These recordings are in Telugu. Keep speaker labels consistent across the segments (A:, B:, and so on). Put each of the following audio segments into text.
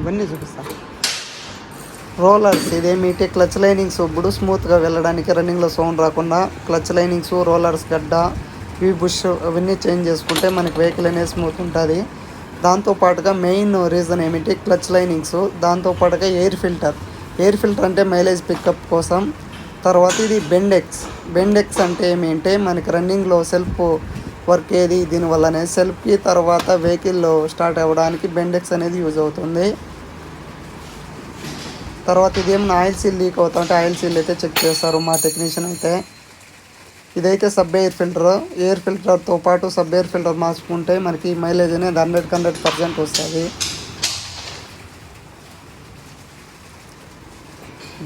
A: ఇవన్నీ చూపిస్తా. రోలర్స్ ఇదేమిటి? Clutch linings. ఇప్పుడు స్మూత్గా వెళ్ళడానికి రన్నింగ్లో సౌండ్ రాకుండా క్లచ్ లైనింగ్స్ రోలర్స్ గడ్డ ఇవి బుష్ అవన్నీ చేంజ్ చేసుకుంటే మనకి వెహికల్ అనేది స్మూత్ ఉంటుంది. దాంతోపాటుగా మెయిన్ రీజన్ ఏమిటి? Clutch linings. దాంతోపాటుగా ఎయిర్ ఫిల్టర్. ఎయిర్ ఫిల్టర్ అంటే మైలేజ్ పికప్ కోసం. తర్వాత ఇది బెండెక్స్. బెండెక్స్ అంటే ఏమిటంటే మనకి రన్నింగ్లో సెల్ఫ్ వర్క్ ఏది? దీనివల్లనే సెల్ఫ్కి తర్వాత వెహికల్లో స్టార్ట్ అవ్వడానికి బెండెక్స్ అనేది యూజ్ అవుతుంది. తర్వాత ఇదేమన్నా ఆయిల్ సీల్ లీక్ అవుతా అంటే ఆయిల్ సీల్ అయితే చెక్ చేస్తారు మా టెక్నీషియన్ అయితే. ఇదైతే సబ్ ఎయిర్ ఫిల్టర్. ఎయిర్ ఫిల్టర్తో పాటు సబ్ ఎయిర్ ఫిల్టర్ మార్చుకుంటే మనకి మైలేజ్ అనేది హండ్రెడ్కి హండ్రెడ్ పర్సెంట్ వస్తుంది.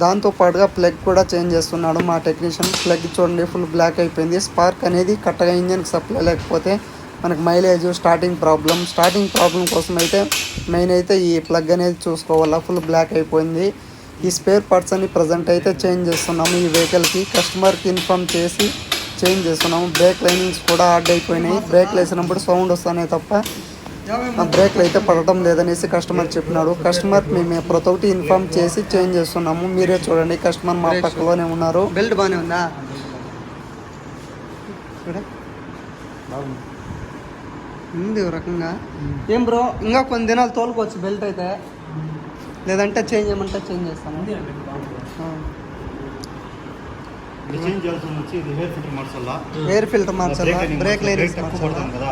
A: దాంతో పాటుగా ప్లగ్ కూడా చేంజ్ చేస్తున్నాడు మా టెక్నీషియన్. ప్లగ్ చూడండి ఫుల్ బ్లాక్ అయిపోయింది. స్పార్క్ అనేది కరెక్ట్గా ఇంజన్కి సప్లై లేకపోతే మనకు mileage starting problem. Starting problem కోసం అయితే మెయిన్ అయితే ఈ ప్లగ్ అనేది చూసుకోవాలా. ఫుల్ బ్లాక్ అయిపోయింది. ఈ స్పేర్ పార్ట్స్ అన్ని ప్రజెంట్ అయితే చేంజ్ చేస్తున్నాము. ఈ వెహికల్కి కస్టమర్కి ఇన్ఫామ్ చేసి చేంజ్ చేస్తున్నాము. బ్రేక్ లైనింగ్స్ కూడా ఆడ్ అయిపోయినాయి. బ్రేక్ వేసినప్పుడు సౌండ్ వస్తానే తప్ప బ్రేక్లు అయితే పడటం లేదనేసి కస్టమర్ చెప్పినాడు. కస్టమర్ మేము ప్రతి ఒక్కటి ఇన్ఫామ్ చేసి చేంజ్ చేస్తున్నాము. మీరే చూడండి కస్టమర్ మా పక్కలోనే ఉన్నారు. బెల్ట్ బాగానే ఉందా? ఉంది రకంగా. ఏం బ్రో ఇంకా కొన్ని దినాలు తోలుకోవచ్చు బెల్ట్ అయితే. లేదంటే చేంజ్ చేయమంటే చేంజ్ చేస్తాను.
B: ఇది వచ్చి హెయిర్ ఫిల్టర్ మార్చాలా
A: ఎయిర్ ఫిల్టర్ మార్చాలా బ్రేక్ లైనింగ్స్
B: తక్కువ
A: మార్చాలా
B: పడుతుంది కదా.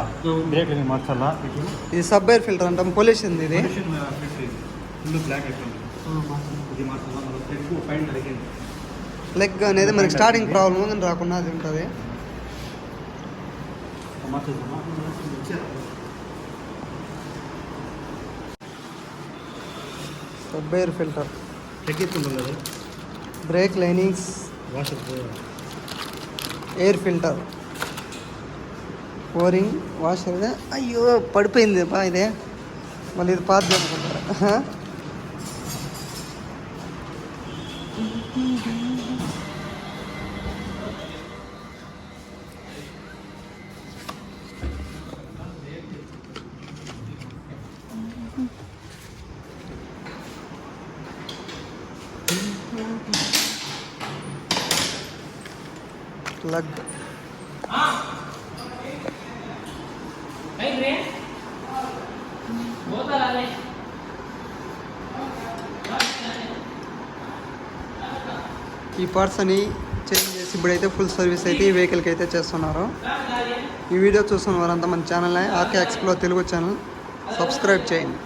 B: బ్రేక్ లైనింగ్ మార్చాలా ఇటు
A: ఇది సబ్ ఎయిర్ ఫిల్టర్ అంటాం పొల్యూషన్ ఇది.
B: ఫుల్ బ్లాక్ అయిపోయింది. ఇది మార్చాలా మళ్ళీ ఎక్కువ ఫైన్ అడిగింది.
A: లెగ్ అనేది మనకి స్టార్టింగ్ ప్రాబ్లం రాకుండా అది ఉంటుంది. Sub air filter brake linings air filter. O ring washer అయ్యో పడిపోయింది బా ఇదే. మళ్ళీ ఇది పాత అనుకుంటారా ప్లగ్ ఈ పార్ట్స్ అని చేంజ్ చేసి ఇప్పుడైతే ఫుల్ సర్వీస్ అయితే ఈ వెహికల్కి అయితే చేస్తున్నారు. ఈ వీడియో చూస్తున్న వారంతా మన ఛానల్ని ఆర్కే ఎక్స్ప్లో తెలుగు ఛానల్ సబ్స్క్రైబ్ చేయండి.